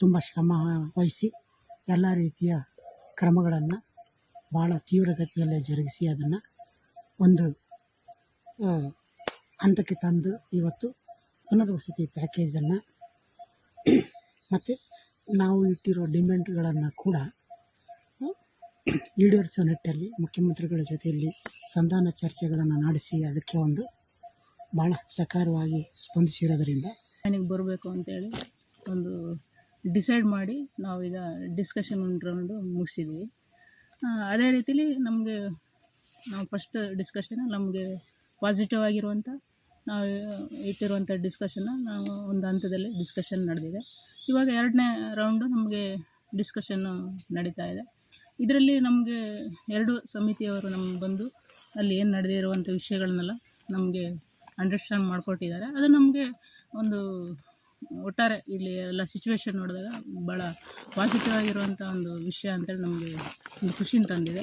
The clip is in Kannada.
ತುಂಬ ಶ್ರಮ ವಹಿಸಿ ಎಲ್ಲ ರೀತಿಯ ಕ್ರಮಗಳನ್ನು ಭಾಳ ತೀವ್ರಗತಿಯಲ್ಲಿ ಜರುಗಿಸಿ ಅದನ್ನು ಒಂದು ಹಂತಕ್ಕೆ ತಂದು ಇವತ್ತು ಪುನರ್ವಸತಿ ಪ್ಯಾಕೇಜನ್ನು ಮತ್ತು ನಾವು ಇಟ್ಟಿರೋ ಡಿಮ್ಯಾಂಡ್ಗಳನ್ನು ಕೂಡ ಈಡೇರಿಸೋ ನಿಟ್ಟಲ್ಲಿ ಮುಖ್ಯಮಂತ್ರಿಗಳ ಜೊತೆಯಲ್ಲಿ ಸಂಧಾನ ಚರ್ಚೆಗಳನ್ನು ನಡೆಸಿ ಅದಕ್ಕೆ ಒಂದು ಭಾಳ ಸಕಾರವಾಗಿ ಸ್ಪಂದಿಸಿರೋದರಿಂದ. ನನಗೆ ಬರಬೇಕು ಅಂತೇಳಿ ಒಂದು ಡಿಸೈಡ್ ಮಾಡಿ ನಾವೀಗ ಡಿಸ್ಕಷನ್ ರೌಂಡು ಮುಗಿಸಿದ್ವಿ. ಅದೇ ರೀತಿಲಿ ನಮಗೆ ನಾವು ಫಸ್ಟ್ ಡಿಸ್ಕಷನ್ ನಮಗೆ ಪಾಸಿಟಿವ್ ಆಗಿರುವಂಥ ನಾವು ಇಟ್ಟಿರುವಂಥ ಡಿಸ್ಕಷನ್ನ ನಾವು ಒಂದು ಹಂತದಲ್ಲಿ ಡಿಸ್ಕಷನ್ ನಡೆದಿದೆ. ಇವಾಗ ಎರಡನೇ ರೌಂಡು ನಮಗೆ ಡಿಸ್ಕಷನ್ನು ನಡೀತಾ ಇದೆ. ಇದರಲ್ಲಿ ನಮಗೆ ಎರಡು ಸಮಿತಿಯವರು ನಮ್ಗೆ ಬಂದು ಅಲ್ಲಿ ಏನು ನಡೆದಿರುವಂಥ ವಿಷಯಗಳನ್ನೆಲ್ಲ ನಮಗೆ ಅಂಡರ್ಸ್ಟ್ಯಾಂಡ್ ಮಾಡಿಕೊಟ್ಟಿದ್ದಾರೆ. ಅದು ನಮಗೆ ಒಂದು ಒಟ್ಟಾರೆ ಇಲ್ಲಿ ಎಲ್ಲ ಸಿಚುವೇಶನ್ ನೋಡಿದಾಗ ಭಾಳ ಪಾಸಿಟಿವ್ ಆಗಿರುವಂಥ ಒಂದು ವಿಷಯ ಅಂತೇಳಿ ನಮಗೆ ಒಂದು ಖುಷಿನ ತಂದಿದೆ.